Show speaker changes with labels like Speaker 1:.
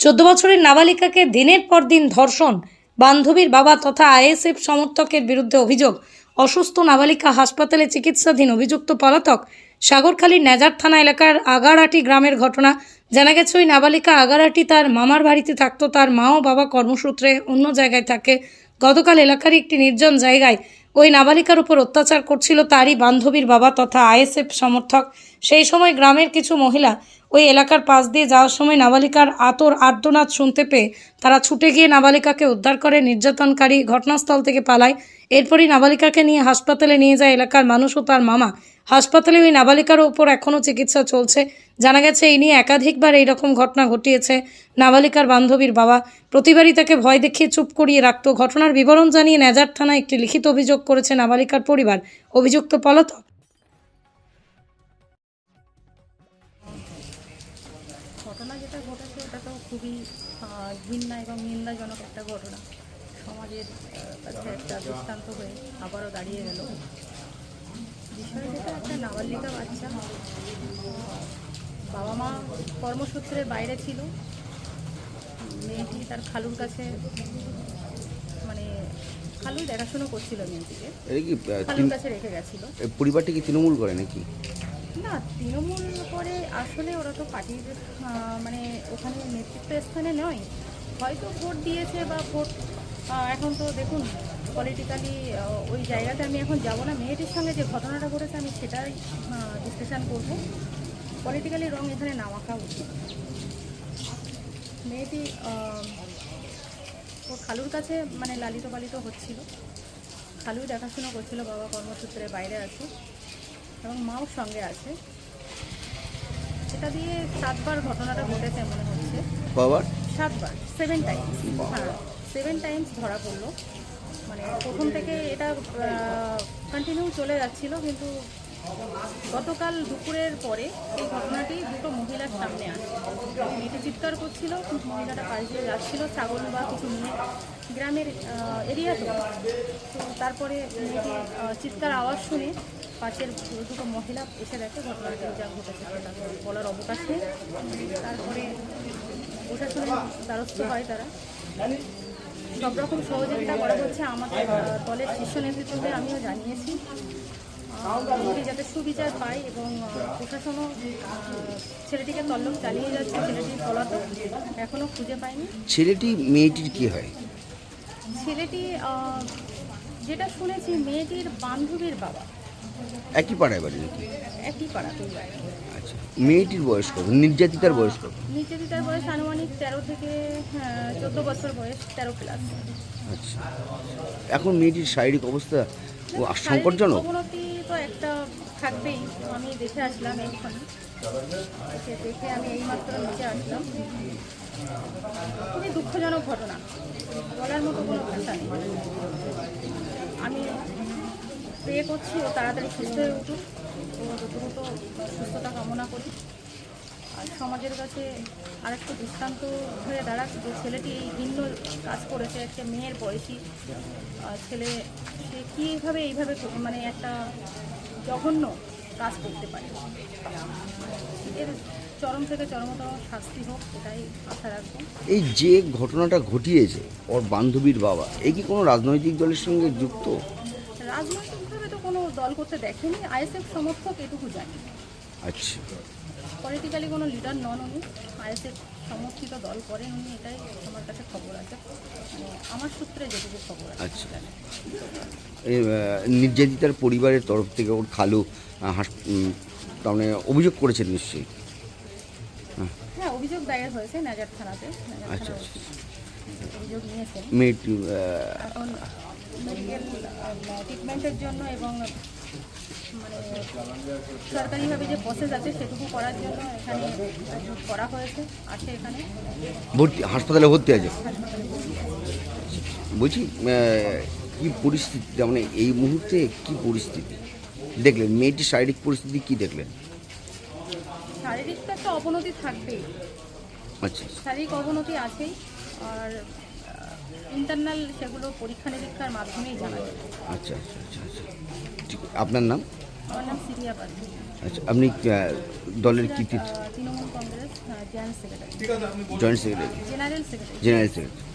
Speaker 1: চোদ্দ বছরের নাবালিকাকে দিনের পর দিন ধর্ষণ, বান্ধবীর বাবা তথা আইএসএফ সমর্থকের বিরুদ্ধে অভিযোগ, অসুস্থ নাবালিকা হাসপাতালে চিকিৎসাধীন অভিযুক্ত পলাতক সাগরখালীর নেজার থানা এলাকার আগারহাটি গ্রামের ঘটনা। জানা গেছে, ওই নাবালিকা আগারহাটি তার মামার বাড়িতে থাকতো। তার মা ও বাবা কর্মসূত্রে অন্য জায়গায় থাকে। গতকাল এলাকার একটি নির্জন জায়গায় ওই নাবালিকার উপর অত্যাচার করছিল তারই বান্ধবীর বাবা তথা আইএসএফ সমর্থক। সেই সময় গ্রামের কিছু মহিলা ওই এলাকার পাশ দিয়ে যাওয়ার সময় নাবালিকার আতর আর্তনাদ শুনতে পেয়ে তারা ছুটে গিয়ে নাবালিকাকে উদ্ধার করে নির্যাতনকারী ঘটনাস্থল থেকে পালায়। এরপরই নাবালিকাকে নিয়ে হাসপাতালে নিয়ে যায় এলাকার মানুষ ও তার মামা। হাসপাতালে ওই নাবালিকার ওপর এখনও চিকিৎসা চলছে। জানা গেছে, এই নিয়ে একাধিকবার এইরকম ঘটনা ঘটিয়েছে নাবালিকার বান্ধবীর বাবা। প্রতিবারই তাকে ভয় দেখিয়ে চুপ করিয়ে রাখত। ঘটনার বিবরণ জানিয়ে নেজার থানায় একটি লিখিত অভিযোগ করেছে নাবালিকার পরিবার। অভিযুক্ত পলাতক
Speaker 2: ঘটনা যেটা ঘটেছে ওটা তো খুবই ঘৃণা এবং নিন্দাজনক একটা ঘটনা। সমাজের কাছে একটা দৃষ্টান্ত হয়ে আবারও দাঁড়িয়ে গেল। বিষয় যেটা একটা নাবালিকা বাচ্চা। বাবা মা কর্মসূত্রে বাইরে ছিল। মেয়েটি তার খালুর কাছে মানে খালুই দেখাশুনো করছিল মেয়েটিকে। খালুর কাছে রেখে গেছিল।
Speaker 3: পরিবারটি কি তৃণমূল করে নাকি?
Speaker 2: না, তৃণমূল করে আসলে ওরা তো পার্টির মানে ওখানে নেতৃত্ব স্থানে নয়। হয়তো ভোট দিয়েছে বা ভোট এখন তো দেখুন পলিটিক্যালি ওই জায়গাতে আমি এখন যাব না। মেয়েটির সঙ্গে যে ঘটনাটা ঘটেছে আমি সেটাই ডিসকাশন করব। পলিটিক্যালি রং এখানে না মাখা উচিত। মেয়েটি ও খালুর কাছে মানে লালিত পালিত হচ্ছিল। খালুই দেখাশোনা করছিল, বাবা কর্মসূত্রে বাইরে আছে। এবং মাও সঙ্গে আছে। এটা দিয়ে সাতবার ঘটনাটা ঘটেছে মনে হচ্ছে।
Speaker 3: বাবার
Speaker 2: সাতবার সেভেন টাইমস হ্যাঁ সেভেন টাইমস ধরা পড়ল। মানে প্রথম থেকে এটা কন্টিনিউ চলে যাচ্ছিল কিন্তু গতকাল দুপুরের পরে এই ঘটনাটি দুটো মহিলার সামনে আসে। মেয়েটি চিৎকার করছিল মহিলাটা পাশ দিয়ে যাচ্ছিল ছাগল বা কিছু নিয়ে গ্রামের এরিয়া তো তারপরে মেয়েটি চিৎকার আওয়াজ শুনে পাশের দুটো মহিলা এসে দেখে ঘটনাটি যা ঘটেছে সেটা বলার অবকাশ নেই। তারপরে প্রশাসনের দ্বারস্থ হয় তারা। সব রকম সহযোগিতা করা হচ্ছে আমাদের দলের শীর্ষ নেতৃত্বকে আমিও জানিয়েছি। আহ, যাতে সুবিচার পায় এবং প্রশাসনও ছেলেটিকে তল্লক চালিয়ে যাচ্ছে ছেলেটির পলাতক এখনও খুঁজে পায়নি।
Speaker 3: ছেলেটি মেয়েটির কি হয়?
Speaker 2: ছেলেটি যেটা শুনেছি মেয়েটির বান্ধবীর বাবা।
Speaker 3: একই পাড়ায় বাড়ি নাকি?
Speaker 2: একই পাড়াতেই বাড়ি।
Speaker 3: আচ্ছা মেয়েটির বয়স কত? নির্যাতিতার বয়স কত?
Speaker 2: নির্যাতিতার বয়স আনুমানিক তেরো থেকে চোদ্দ বছর বয়স তেরো প্লাস
Speaker 3: আচ্ছা এখন মেয়েটির শারীরিক অবস্থা ও সংকটজনক?
Speaker 2: অবনতি তো একটা থাকবেই আমি দেখে আসলাম এসে দেখে আমি এইমাত্র নিচে আসলাম। খুবই দুঃখজনক ঘটনা। বলার মতো কোনো ভাষা নেই আমি প্রে করছি ও তাড়াতাড়ি সুস্থ হয়ে উঠুক। ও দ্রুত সুস্থতা কামনা করি। আর সমাজের কাছে আরেকটা দৃষ্টান্ত হয়ে দাঁড়াক যে ছেলেটি এই ভিন্ন কাজ করেছে একটা মেয়ের বয়সী। ছেলে সে কীভাবে এইভাবে ক- মানে একটা জঘন্য কাজ করতে পারে। এর চরম থেকে চরমতম শাস্তি হোক এটাই আশা রাখব।
Speaker 3: এই যে ঘটনাটা ঘটিয়েছে ওর বান্ধবীর বাবা এই কি কোনো রাজনৈতিক দলের সঙ্গে যুক্ত?
Speaker 2: কোনো দল করতে দেখেনি আইএসএফ সমর্থক এটুকু জানি।
Speaker 3: আচ্ছা।
Speaker 2: পলিটিক্যালি কোনো লিডার নন উনি আইএসএফ সমর্থিত দল করেন উনি এটাই আমার কাছে খবর আছে। মানে আমার সূত্রে যেটুকু খবর আছে
Speaker 3: আচ্ছা। নির্যাতিতার পরিবারের তরফ থেকে ওর খালু তার মানে অভিযোগ করেছেন নিশ্চয়ই?
Speaker 2: হ্যাঁ অভিযোগ দায়ের হয়েছে নাজার থানাতে।
Speaker 3: আচ্ছা আচ্ছা।
Speaker 2: অভিযোগ নিয়েছেন।
Speaker 3: মেয়েটি
Speaker 2: মেডিকেল ট্রিটমেন্টের জন্য এবং মানে সরকারিভাবে যে প্রসেস আছে সেটুকু করার জন্য এখানে করা হয়েছে আছে এখানে।
Speaker 3: ভর্তি হাসপাতালে ভর্তি আছে? বলছি কি পরিস্থিতি মানে এই মুহূর্তে কি পরিস্থিতি? দেখলেন মেয়েটির শারীরিক পরিস্থিতি কি দেখলেন?
Speaker 2: শারীরিক তো একটা অবনতি থাকবেই।
Speaker 3: আচ্ছা।
Speaker 2: শারীরিক অবনতি আছেই আর ইন্টারনাল সেগুলো পরীক্ষা নিরীক্ষার মাধ্যমেই জানা যায়।
Speaker 3: আচ্ছা আচ্ছা আচ্ছা আচ্ছা। ঠিক আপনার নাম?
Speaker 2: আমার নাম সিরিয়া পাত্র
Speaker 3: আচ্ছা আপনি দলের কি
Speaker 2: Trinamool Congress joint secretary.
Speaker 3: Joint secretary.
Speaker 2: General secretary.
Speaker 3: General secretary.